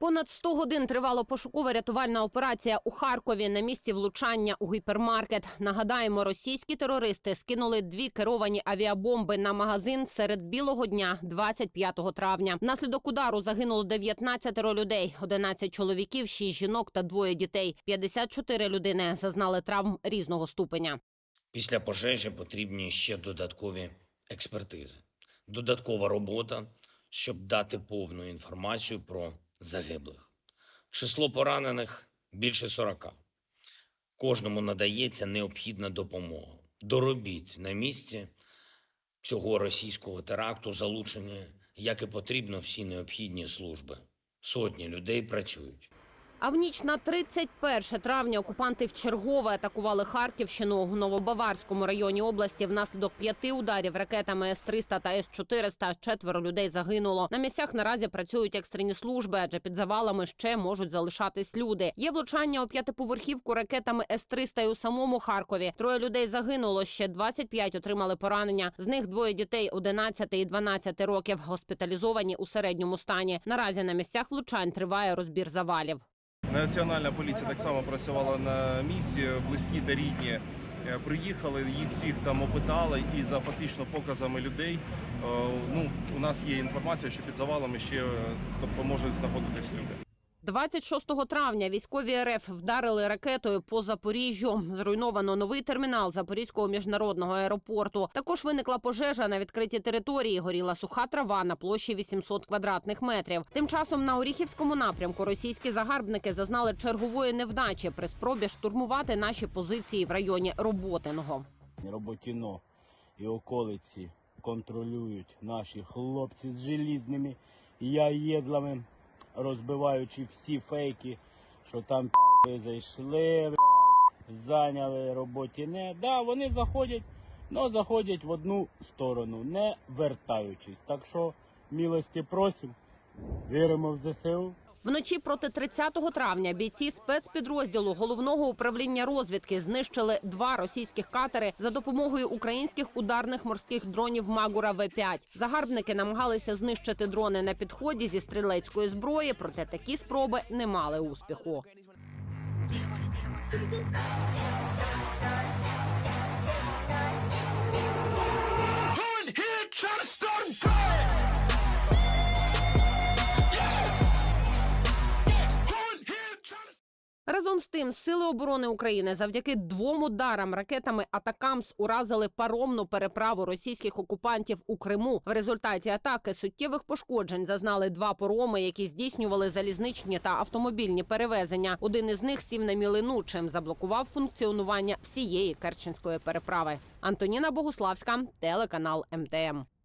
Понад 100 годин тривала пошуково-рятувальна операція у Харкові на місці влучання у гіпермаркет. Нагадаємо, російські терористи скинули дві керовані авіабомби на магазин серед білого дня, 25 травня. Внаслідок удару загинуло 19 людей, 11 чоловіків, 6 жінок та двоє дітей. 54 людини зазнали травм різного ступеня. Після пожежі потрібні ще додаткові експертизи, додаткова робота, щоб дати повну інформацію про загиблих. Число поранених більше 40. Кожному надається необхідна допомога. Доробіть на місці цього російського теракту залучені, як і потрібно, всі необхідні служби. Сотні людей працюють. А в ніч на 31 травня окупанти вчергове атакували Харківщину у Новобаварському районі області. Внаслідок п'яти ударів ракетами С-300 та С-400 четверо людей загинуло. На місцях наразі працюють екстрені служби, адже під завалами ще можуть залишатись люди. Є влучання у п'ятиповерхівку ракетами С-300 і у самому Харкові. Троє людей загинуло, ще 25 отримали поранення. З них двоє дітей 11 і 12 років госпіталізовані у середньому стані. Наразі на місцях влучань триває розбір завалів. Національна поліція так само працювала на місці, близькі та рідні е, приїхали, їх всіх там опитали, і за фактично показами людей е, ну, у нас є інформація, що під завалами ще е, тобто, можуть знаходитись люди. 26 травня військові РФ вдарили ракетою по Запоріжжю. Зруйновано новий термінал Запорізького міжнародного аеропорту. Також виникла пожежа на відкритій території. Горіла суха трава на площі 800 квадратних метрів. Тим часом на Оріхівському напрямку російські загарбники зазнали чергової невдачі при спробі штурмувати наші позиції в районі Роботиного. Роботіно і околиці контролюють наші хлопці з желізними яєдлами, розбиваючи всі фейки, що там пі***и зайшли, зайняли зайняли роботіне. Да, вони заходять, але заходять в одну сторону, не вертаючись. Так що милості просимо, віримо в ЗСУ. Вночі проти 30 травня бійці спецпідрозділу головного управління розвідки знищили два російських катери за допомогою українських ударних морських дронів Магура В-5. Загарбники намагалися знищити дрони на підході зі стрілецької зброї, проте такі спроби не мали успіху. Разом з тим, сили оборони України завдяки двом ударам ракетами Атакамс уразили паромну переправу російських окупантів у Криму. В результаті атаки суттєвих пошкоджень зазнали два пароми, які здійснювали залізничні та автомобільні перевезення. Один із них сів на мілину, чим заблокував функціонування всієї Керченської переправи. Антоніна Богуславська, телеканал МТМ.